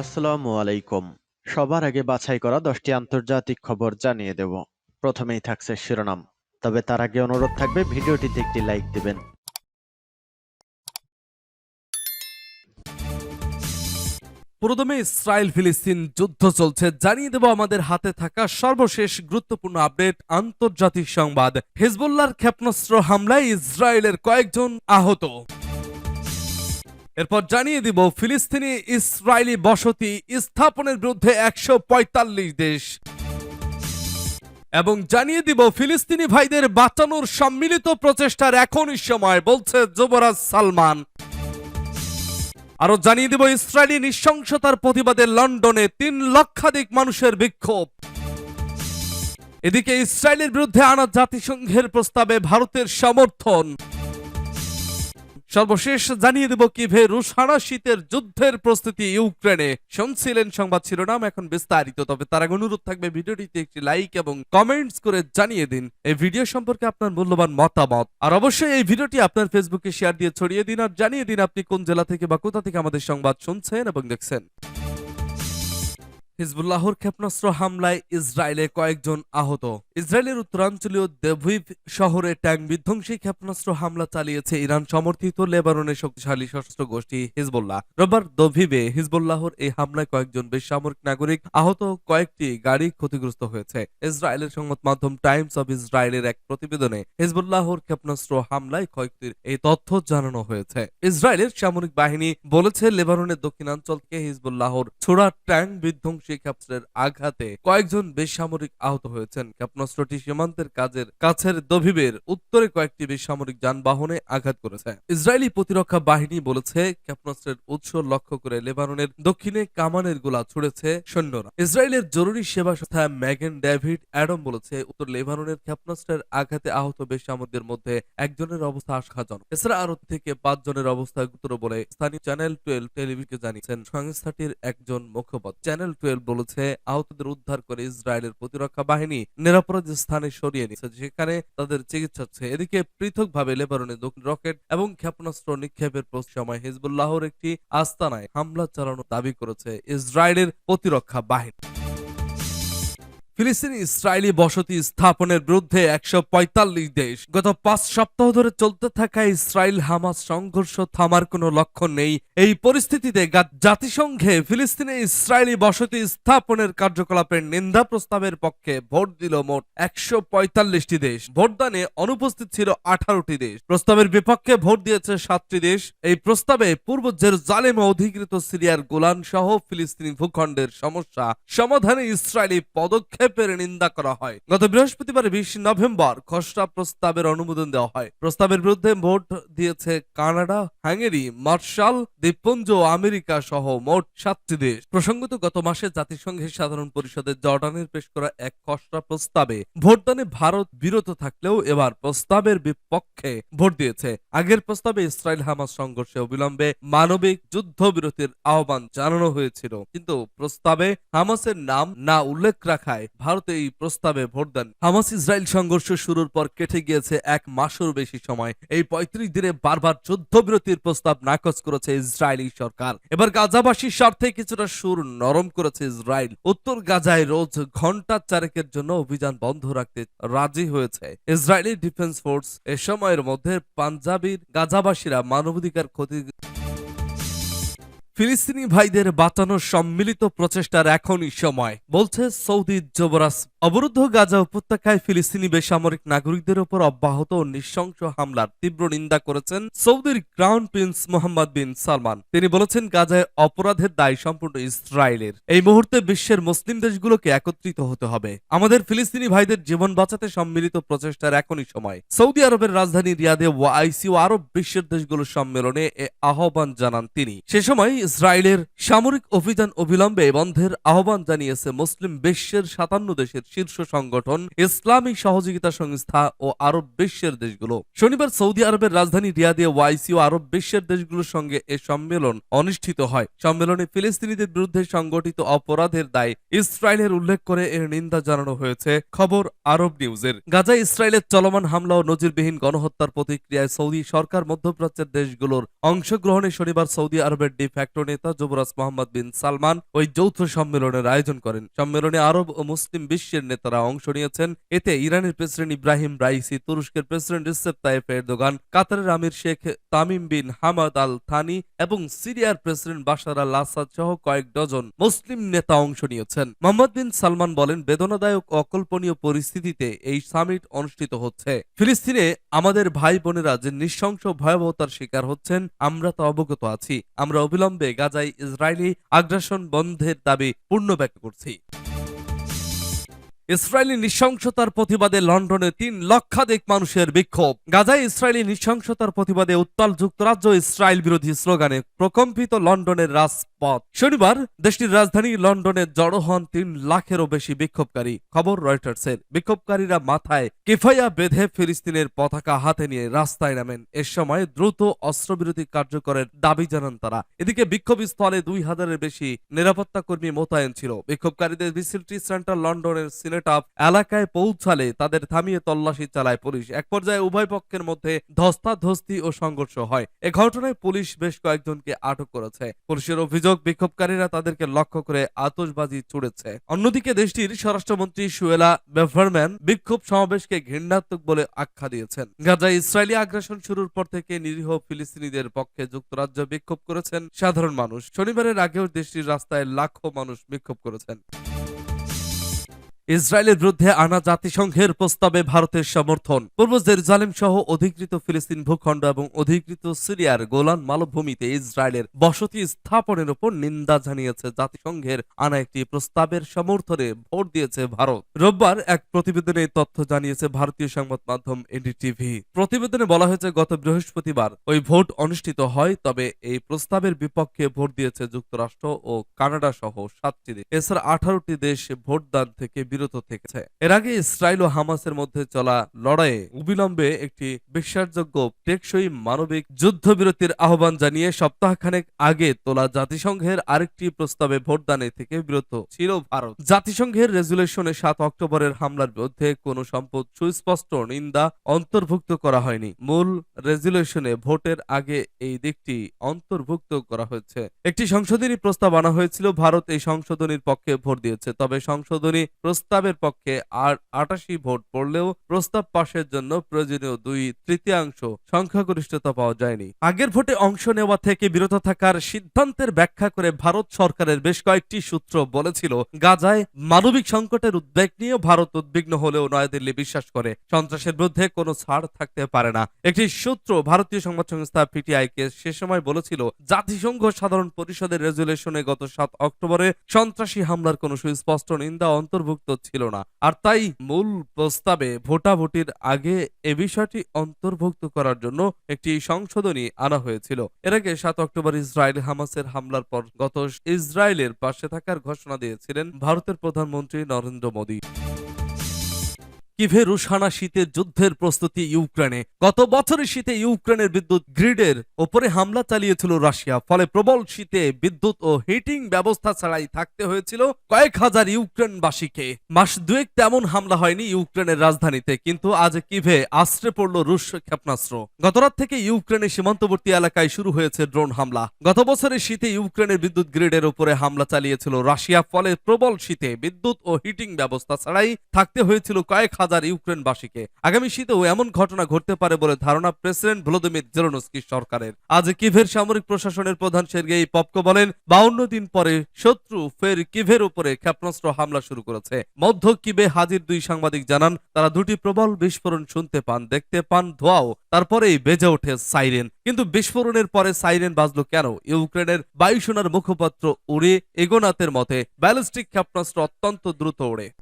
আসসালামু আলাইকুম। সবার আগে বাছাই করা দশটি আন্তর্জাতিক খবর জানিয়ে দেব। প্রথমেই থাকছে শিরোনাম। তবে তার আগে অনুরোধ থাকবে, ভিডিওটিতে একটি লাইক দিবেন। পুরোদমে ইসরায়েল ফিলিস্তিন যুদ্ধ চলছে। জানিয়ে দেব আমাদের হাতে থাকা সর্বশেষ গুরুত্বপূর্ণ আপডেট, আন্তর্জাতিক সংবাদ। হিজবুল্লাহর ক্ষেপণাস্ত্র হামলায় ইসরায়েলের কয়েকজন আহত। এরপর জানিয়ে দিব, ফিলিস্তিনি ইসরায়েলি বসতি স্থাপনের বিরুদ্ধে একশো পঁয়তাল্লিশ দেশ। এবং জানিয়ে দিব, ফিলিস্তিনি ভাইদের বাঁচানোর সম্মিলিত প্রচেষ্টার এখনই সময়, বলছে যুবরাজ সালমান। আরও জানিয়ে দিব, ইসরায়েলি নৃশংসতার প্রতিবাদে লন্ডনে তিন লক্ষাধিক মানুষের বিক্ষোভ। এদিকে ইসরায়েলের বিরুদ্ধে আনা জাতিসংঘের প্রস্তাবে ভারতের সমর্থন। সর্বশেষ জানিয়ে দেব কিভে রুশ রুশারা শীতের যুদ্ধের প্রস্তুতি ইউক্রেনে। শুনছিলেন সংবাদ শিরোনাম, এখন বিস্তারিত। তবে তার আগে অনুরোধ থাকবে ভিডিওটিতে একটি লাইক এবং কমেন্টস করে জানিয়ে দিন। এই ভিডিও সম্পর্কে আপনার মূল্যবান মতামত। আর অবশ্যই এই ভিডিওটি আপনার ফেসবুকে শেয়ার দিয়ে ছড়িয়ে দিন, আর জানিয়ে দিন আপনি কোন জেলা থেকে বা কোথা থেকে আমাদের সংবাদ শুনছেন এবং দেখছেন। হিজবুল্লাহর ক্ষেপণাস্ত্র হামলায় ইসরায়েলে কয়েকজন আহত। ইসরায়েলের উত্তরাঞ্চলীয় দেভিভ শহরে ট্যাঙ্ক বিধ্বংসী ক্ষেপণাস্ত্র হামলা চালিয়েছে ইরান সমর্থিত লেবাননের শক্তিশালী সশস্ত্র গোষ্ঠী হিজবুল্লাহ। রোববার দভিবে হিজবুল্লাহর এই হামলায় কয়েকজন বেসামরিক নাগরিক আহত কয়েকটি গাড়ি ক্ষতিগ্রস্ত হয়েছে। ইসরায়েলের সংবাদ মাধ্যম টাইমস অব ইসরায়েলের এক প্রতিবেদনে হিজবুল্লাহর ক্ষেপণাস্ত্র হামলায় কয়েকটির এই তথ্য জানানো হয়েছে। ইসরায়েলের সামরিক বাহিনী বলেছে, লেবাননের দক্ষিণাঞ্চল থেকে হিজবুল্লাহর ছোড়া ট্যাঙ্ক বিধ্বংসী ক্ষেপণাস্ত্রের আঘাতে কয়েকজন বেসামরিক আহত হয়েছেন। ক্ষেপণাস্ত্রটি সীমান্তের কাজের কাছের দভিবের উত্তরে কয়েকটি বেসামরিক যানবাহনে আঘাত করেছে। ইসরায়েলি প্রতিরক্ষা বাহিনী বলেছে, ক্ষেপণাস্ত্রের উৎস লক্ষ্য করে লেবাননের দক্ষিণে কামানের গোলা ছুড়েছে সৈন্যরা। ইসরায়েলের জরুরি সেবা সংস্থা ম্যাগেন ডেভিড অ্যাডম বলেছে, উত্তর লেবাননের ক্ষেপণাস্ত্রের আঘাতে আহত বেসামরিকদের মধ্যে একজনের অবস্থা আশঙ্কাজনক এছাড়া আরও থেকে পাঁচ জনের অবস্থা গুরুতর বলে স্থানীয় চ্যানেল টুয়েলভ টেলিভিশনকে জানিয়েছেন সংস্থাটির একজন মুখপাত্র। চ্যানেল টুয়েলভ বলেছে, আহতদের উদ্ধার করে ইসরায়েলের প্রতিরক্ষা বাহিনী নিরাপরাধ স্থানে সরিয়ে নিয়েছে, যেখানে তাদের চিকিৎসা হচ্ছে। এদিকে পৃথকভাবে লেবাননে রকেট এবং ক্ষেপণাস্ত্র নিক্ষেপের সময় হিজবুল্লাহর একটি আস্তানায় হামলা চালানো দাবি করেছে ইসরায়েলের প্রতিরক্ষা বাহিনী। ফিলিস্তিনি ইসরায়েলি বসতি স্থাপনের বিরুদ্ধে একশো পঁয়তাল্লিশ দেশ গত পাঁচ সপ্তাহ ধরে চলতে থাকা ইসরায়েল হামাস সংঘর্ষ থামার কোনো লক্ষণ নেই। এই পরিস্থিতিতে জাতিসংঘে ফিলিস্তিনে ইসরায়েলি বসতি স্থাপনের কার্যকলাপের নিন্দা প্রস্তাবের পক্ষে ভোট দিল মোট একশো পঁয়তাল্লিশটি দেশ। ভোটদানে অনুপস্থিত ছিল আঠারোটি দেশ। প্রস্তাবের বিপক্ষে ভোট দিয়েছে সাতটি দেশ। এই প্রস্তাবে পূর্ব জেরুজালেমে অধিকৃত সিরিয়ার গোলান সহ ফিলিস্তিনি ভূখণ্ডের সমস্যা, সমাধানে ইসরায়েলি পদক্ষেপের নিন্দা করা হয়। গত বৃহস্পতিবার বিশ নভেম্বর খসড়া প্রস্তাবের অনুমোদন দেওয়া হয়। প্রস্তাবের বিরুদ্ধে ভোট দিয়েছে কানাডা, হাঙ্গেরি, মার্শাল, দ্বীপপুঞ্জ আমেরিকা সহ মোট সাতটি দেশ। প্রসঙ্গত, গত মাসে জাতিসংঘের সাধারণ পরিষদের জর্ডানের পেশ করা এক খসড়া প্রস্তাবে ভোটদানে ভারত বিরত থাকলেও এবার প্রস্তাবের বিপক্ষে ভোট দিয়েছে। আগের প্রস্তাবে ইসরায়েল হামাস সংঘর্ষে অবিলম্বে মানবিক যুদ্ধবিরতির আহ্বান জানানো হয়েছিল। কিন্তু প্রস্তাবে হামাসের নাম না উল্লেখ রাখায় ভারত এই প্রস্তাবে ভোট দেন। হামাস ইসরায়েল সংঘর্ষ শুরুর পর কেটে গিয়েছে এক মাসেরও বেশি সময়। এই পঁয়ত্রিশ দিনে বারবার যুদ্ধবিরতির প্রস্তাব নাকচ করেছে ইসরায়েলি সরকার। এবার গাজাবাসীর স্বার্থে কিছুটা সুর নরম করেছে ইসরায়েল উত্তর গাজায় রোজ ঘণ্টা চারেকের জন্য অভিযান বন্ধ রাখতে রাজি হয়েছে। ইসরায়েলি ডিফেন্স ফোর্স এ সময়ের মধ্যে পাঞ্জাবির গাজাবাসীরা মানবাধিকার ক্ষতি ফিলিস্তিনি ভাইদের বাঁচানোর সম্মিলিত প্রচেষ্টার এখনই সময়। বলছে সৌদি যুবরাজ, অবরুদ্ধ গাজা উপত্যকায় ফিলিস্তিনি বেসামরিক নাগরিকদের উপর অব্যাহত ও নৃশংস হামলার তীব্র নিন্দা করেছেন সৌদির crown prince Mohammed bin Salman. তিনি বলেছেন, গাজায় অপরাধের দায় সম্পূর্ণ ইসরায়েলের। এই মুহূর্তে বিশ্বের মুসলিম দেশগুলোকে একত্রিত হতে হবে। আমাদের ফিলিস্তিনি ভাইদের জীবন বাঁচাতে সম্মিলিত প্রচেষ্টার এখনই সময়। সৌদি আরবের রাজধানী রিয়াদে ওয়াইসি ও আরব বিশ্বের দেশগুলোর সম্মেলনে এ আহ্বান জানান তিনি। সে সময় ইসরায়েলের সামরিক অভিযান অবিলম্বে বন্ধের আহ্বান জানিয়েছে মুসলিম বিশ্বের সাতান্ন দেশের শীর্ষ সংগঠন, ইসলামী সহযোগিতা সংস্থা ও আরব বিশ্বের দেশগুলো। শনিবার সৌদি আরবের রাজধানী রিয়াদে ওয়াইসি ও আরব বিশ্বের দেশগুলোর সঙ্গে এ সম্মেলন অনুষ্ঠিত হয়। সম্মেলনে ফিলিস্তিনিদের বিরুদ্ধে সংগঠিত অপরাধের দায় ইসরায়েলের উল্লেখ করে এর নিন্দা জানানো হয়েছে, খবর আরব নিউজের। গাজায় ইসরায়েলের চলমান হামলা ও নজিরবিহীন গণহত্যার প্রতিক্রিয়ায় সৌদি সরকার মধ্যপ্রাচ্যের দেশগুলোর অংশগ্রহণে শনিবার সৌদি আরবের ডিফ্যাক্টো রাষ্ট্রনেতা যুবরাজ মোহাম্মদ বিন সালমান ওই যৌথ সম্মেলনের আয়োজন করেন। সম্মেলনে আরব ও মুসলিম বিশ্বের নেতারা অংশ নিয়েছেন। এতে ইরানের প্রেসিডেন্ট ইব্রাহিম রাইসি, তুরস্কের প্রেসিডেন্ট রিসেপ তাইফ এরদোগান, কাতারের Emir Sheikh Tamim bin Hamad Al Thani এবং সিরিয়ার প্রেসিডেন্ট বাশার আল আসাদ সহ কয়েক ডজন মুসলিম নেতা অংশ নিয়েছেন। মোহাম্মদ বিন সালমান বলেন, বেদনাদায়ক, অকল্পনীয় পরিস্থিতিতে এই সামিট অনুষ্ঠিত হচ্ছে। ফিলিস্তিনে আমাদের ভাই বোনেরা যে নৃশংস ভয়াবহতার শিকার হচ্ছেন, আমরা তা অবগত আছি। আমরা অবিলম্বে গাজায় ইসরায়েলি আগ্রাসন বন্ধের দাবি পূর্ণ ব্যাখ্যা করছি। ইসরায়েলি নৃশংসতার প্রতিবাদে লন্ডনে তিন লক্ষাধিক মানুষের বিক্ষোভ। গাজায় ইসরায়েলি নৃশংসতার প্রতিবাদে উত্তাল যুক্তরাজ্য ইসরায়েল বিরোধী স্লোগানে প্রকম্পিত লন্ডনের রাজপথ। শনিবার দেশটির রাজধানী লন্ডনে জড়ো হন তিন লাখেরও বেশি বিক্ষোভকারী, খবর রয়টার্সের। বিক্ষোভকারীরা মাথায় কিফাইয়া বেঁধে ফিলিস্তিনের পতাকা হাতে নিয়ে রাস্তায় নামেন। এ সময় দ্রুত অস্ত্রবিরতি কার্যকরের দাবি জানান তারা। এদিকে বিক্ষোভ স্থলে দুই হাজারের বেশি নিরাপত্তা কর্মী মোতায়েন ছিল। বিক্ষোভকারীদের ভিসিলিটি সেন্টার লন্ডনের সিনেট অফ এলাকায় পৌঁছালে তাদের থামিয়ে তল্লাশি চালায় পুলিশ। এক পর্যায়ে উভয় পক্ষের মধ্যে ধস্তাধস্তি ও সংঘর্ষ হয়। এ ঘটনায় পুলিশ বেশ কয়েকজনকে আটক করেছে। পুলিশের অভিযোগ, বিক্ষোভকারীরা তাদেরকে লক্ষ্য করে আতশবাজি ছুড়েছে। অন্যদিকে দেশটির স্বরাষ্ট্রমন্ত্রী সুয়েলা বেফারম্যান বিক্ষোভ সমাবেশকে ঘৃণাত্মক বলে আখ্যা দিয়েছেন। গাজায় ইসরায়েলি আগ্রাসন শুরুর পর থেকে নিরীহ ফিলিস্তিনিদের পক্ষে যুক্তরাজ্য বিক্ষোভ করেছেন সাধারণ মানুষ। শনিবারের আগেও দেশটির রাস্তায় লাখো মানুষ বিক্ষোভ করেছেন। ইসরায়েলের বিরুদ্ধে আনা জাতিসংঘের প্রস্তাবে ভারতের সমর্থন। পূর্ব জেরুজালেম সহ অধিকৃত ফিলিস্তিন ভূখণ্ড এবং অধিকৃত সিরিয়ার গোলান মালভূমিতে ইসরায়েলের বসতি স্থাপনের উপর নিন্দা জানিয়েছে জাতিসংঘের। আনা একটি প্রস্তাবের সমর্থনে ভোট দিয়েছে ভারত। রোববার এক প্রতিবেদনে তথ্য জানিয়েছে ভারতীয় সংবাদ মাধ্যম এনডিটিভি প্রতিবেদনে বলা হয়েছে, গত বৃহস্পতিবার ওই ভোট অনুষ্ঠিত হয়, তবে এই প্রস্তাবের বিপক্ষে ভোট দিয়েছে যুক্তরাষ্ট্র ও কানাডা সহ সাতটি দেশ। এছাড়া আঠারোটি দেশ ভোটদান থেকে বিরত থেকেছে। এর আগে ইসরায়েল ও হামাসের মধ্যে চলা লড়াইয়ে অবিলম্বে একটি বিশ্বাসযোগ্য টেকসই মানবিক যুদ্ধবিরতির আহ্বান জানিয়ে সপ্তাহখানেক আগে তোলা জাতিসংঘের আরেকটি প্রস্তাবে ভোটদানে থেকে বিরত ছিল ভারত। জাতিসংঘের রেজুলেশনে সাত অক্টোবরের হামলার বিরুদ্ধে কোনো সম্পদ সুস্পষ্ট নিন্দা অন্তর্ভুক্ত করা হয়নি। মূল রেজুলেশনে ভোটের আগে এই দিকটি অন্তর্ভুক্ত করা হয়েছে। একটি সংশোধনী প্রস্তাব আনা হয়েছিল, ভারত এই সংশোধনীর পক্ষে ভোট দিয়েছে, তবে সংশোধনী প্রস্তাবের পক্ষে আর আটাশি ভোট পড়লেও প্রস্তাব পাশের জন্য প্রয়োজনীয় দুই তৃতীয়াংশ সংখ্যাগরিষ্ঠতা পাওয়া যায়নি। আগের ভোটে অংশ নেওয়া থেকে বিরত থাকার সিদ্ধান্তের ব্যাখ্যা করে ভারত সরকারের বেশ কয়েকটি সূত্র বলেছিল, গাজায় মানবিক সংকটের উদ্বেগ নিয়ে ভারত উদ্বিগ্ন হলেও নয়াদিল্লি বিশ্বাস করে, সন্ত্রাসের বিরুদ্ধে কোনো ছাড় থাকতে পারে না। একটি সূত্র ভারতীয় সংবাদ সংস্থা পিটিআই কে সে সময় বলেছিল, জাতিসংঘ সাধারণ পরিষদের রেজুলেশনে গত সাত অক্টোবরে সন্ত্রাসী হামলার কোনো সুস্পষ্ট নিন্দা অন্তর্ভুক্ত ছিল না। আর তাই মূল প্রস্তাবে ভোটাভুটির আগে এ বিষয়টি অন্তর্ভুক্ত করার জন্য একটি সংশোধনী আনা হয়েছিল। এর আগে সাত অক্টোবর ইসরায়েল হামাসের হামলার পর গত ইসরায়েলের পাশে থাকার ঘোষণা দিয়েছিলেন ভারতের প্রধানমন্ত্রী নরেন্দ্র মোদী। কিভে রুশানা শীতের যুদ্ধের প্রস্তুতি ইউক্রেনে? গত বছরের শীতে ইউক্রেনের বিদ্যুৎ গ্রিডের ওপরে হামলা চালিয়েছিল রাশিয়া, ফলে প্রবল শীতে বিদ্যুৎ ও হিটিং ব্যবস্থা ছাড়াই থাকতে হয়েছিল কয়েক হাজার ইউক্রেনবাসীকে। মাস দুয়েক তেমন হামলা হয়নি ইউক্রেনের রাজধানীতে, কিন্তু আজ কিভে আশ্রে পড়ল রুশ ক্ষেপণাস্ত্র। গতরাত থেকে ইউক্রেনের সীমান্তবর্তী এলাকায় শুরু হয়েছে ড্রোন হামলা। গত বছরের শীতে ইউক্রেনের বিদ্যুৎ গ্রিডের উপরে হামলা চালিয়েছিল রাশিয়া, ফলে প্রবল শীতে বিদ্যুৎ ও হিটিং ব্যবস্থা ছাড়াই থাকতে হয়েছিল কয়েক হাজার ইউক্রেনবাসীকে। আগামী শীতেও এমন ঘটনা ঘটতে পারে বলে ধারণা প্রেসিডেন্ট ভলোদিমির জেলনস্কি সরকারের। আজ কিভের সামরিক প্রশাসনের প্রধান সের্গেই পপকো বলেন, বাউন্ন দিন পরে শত্রু ফের কিভের উপরে ক্ষেপণাস্ত্র হামলা শুরু করেছে। মধ্য কিবে হাজির দুই সাংবাদিক জানান, তারা দুটি প্রবল বিস্ফোরণ শুনতে পান, দেখতে পান ধোয়াও, তারপরেই বেজে ওঠে সাইরেন। কিন্তু বিস্ফোরণের পরে সাইরেন বাজলো কেন? ইউক্রেনের বায়ুসেনার মুখপাত্র উড়ে এগোনাথের মতে, ব্যালিস্টিক ক্ষেপণাস্ত্র অত্যন্ত দ্রুত ওড়ে।